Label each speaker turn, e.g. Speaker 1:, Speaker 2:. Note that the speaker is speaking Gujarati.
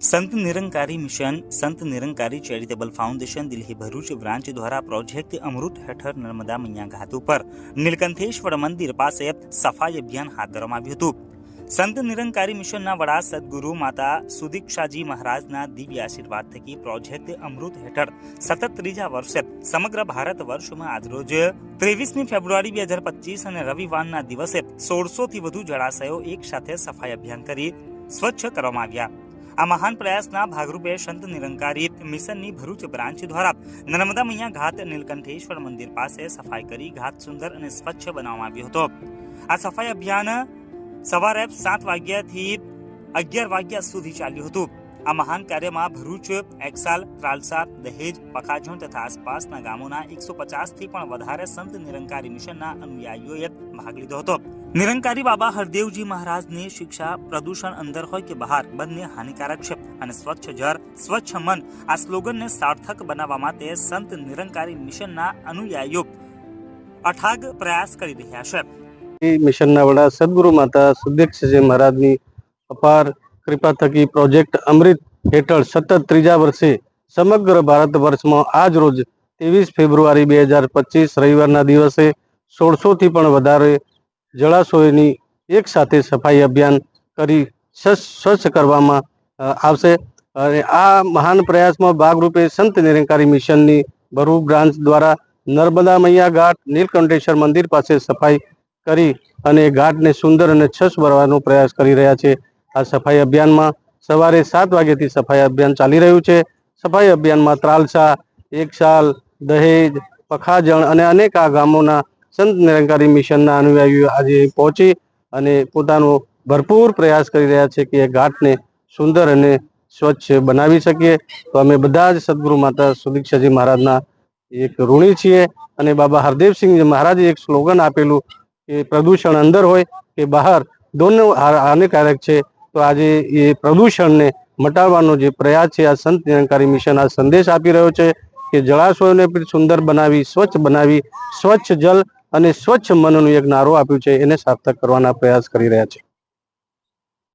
Speaker 1: Sant Nirankari Mission, Sant Nirankari Charitable Foundation, Delhi Bharuch branch દ્વારા પ્રોજેક્ટ અમૃત હેઠળ નર્મદા મૈયા ઘાટ ઉપર નીલકંઠેશ્વર મંદિર પાસે સફાઈ અભિયાન હાથ ધરવામાં આવ્યું હતું. સંત નિરંકારી મિશનના વડા સદગુરુ માતા સુદીક્ષાજી મહારાજના દિવ્ય આશીર્વાદ થકી પ્રોજેક્ટ અમૃત હેઠળ સતત ત્રીજા વર્ષે સમગ્ર ભારત વર્ષમાં આજરોજ ત્રેવીસમી ફેબ્રુઆરી બે હજાર પચીસ અને રવિવારના દિવસે સોળસો થી વધુ જળાશયો એક સાથે સફાઈ અભિયાન કરી સ્વચ્છ કરવામાં આવ્યા. આ મહાન પ્રયાસના ભાગરૂપે સંત નિરંકારી મિશનની ભરૂચ બ્રાન્ચ દ્વારા નર્મદા મૈયા ઘાટ નીલકંઠેશ્વર મંદિર પાસે સફાઈ કરી ઘાટ સુંદર અને સ્વચ્છ બનાવવામાં આવ્યો હતો. આ સફાઈ અભિયાન સવારે સાત વાગ્યાથી અગિયાર વાગ્યા સુધી ચાલ્યું હતું. આ મહાન કાર્યમાં ભરૂચ, એક્સાલ, ત્રાલસા, દહેજ, પખાજણ તથા આસપાસના ગામોના એકસો પચાસથી પણ વધારે સંત નિરંકારી મિશનના અનુયાયીઓએ ભાગ લીધો હતો. નિરંકારી બાબા હરદેવજી મહારાજની શિક્ષા પ્રદૂષણ અંદર હોય કે બહાર, બંને હાનિકારક છે. અને સ્વચ્છ જળ, સ્વચ્છ મન આ સ્લોગનને સાર્થક બનાવવા માટે સંત નિરંકારી મિશનના અનુયાયીઓ અઠાગ પ્રયાસ કરી રહ્યા છે.
Speaker 2: એ મિશનના વડા સદગુરુ માતા સુદીક્ષજી મહારાજની અપાર કૃપા થકી પ્રોજેક્ટ અમૃત હેઠળ સતત ત્રીજા વર્ષે સમગ્ર ભારત વર્ષમાં આજ રોજ ત્રેવીસ ફેબ્રુઆરી બે હજાર પચીસ રવિવારના દિવસે સોળસોથી પણ વધારે જળાશયોની એક સાથે સફાઈ અભિયાન કરી સ્વચ્છ કરવામાં આવશે. અને આ મહાન પ્રયાસમાં ભાગરૂપે સંત નિરંકારી મિશનની ભરૂ બ્રાન્ચ દ્વારા નર્મદા મૈયા ઘાટ, નીલકંઠેશ્વર મંદિર પાસે સફાઈ કરી અને ઘાટને સુંદર અને છસ ભરવાનો પ્રયાસ કરી રહ્યા છે. આ સફાઈ અભિયાનમાં સવારે સાત વાગ્યાથી સફાઈ અભિયાન ચાલી રહ્યું છે. સફાઈ અભિયાનમાં ત્રાલસા એકસાલ દહેજ, પખાજણ અને અનેક આ ગામોના સંત નિરંકારી મિશનના અનુયાયીઓ આજે પહોંચી અને પોતાનો ભરપૂર પ્રયાસ કરી રહ્યા છે કે એ ઘાટને સુંદર અને સ્વચ્છ બનાવી શકીએ. તો અમે બધા જ સદગુરુ માતા સુદીક્ષાજી મહારાજના એક ઋણી છીએ અને બાબા હરદેવસિંહ મહારાજે એક સ્લોગન આપેલું કે પ્રદૂષણ અંદર હોય કે બહાર દોનો હાનિકારક છે, તો આજે એ પ્રદૂષણને મટાડવાનો જે પ્રયાસ છે, આ સંત નિરંકારી મિશન આ સંદેશ આપી રહ્યો છે કે જળાશયોને સુંદર બનાવી, સ્વચ્છ બનાવી, સ્વચ્છ જલ અને સ્વચ્છ મનનું એક નારો આપ્યું છે એને સાર્થક કરવાના પ્રયાસ કરી રહ્યા છે.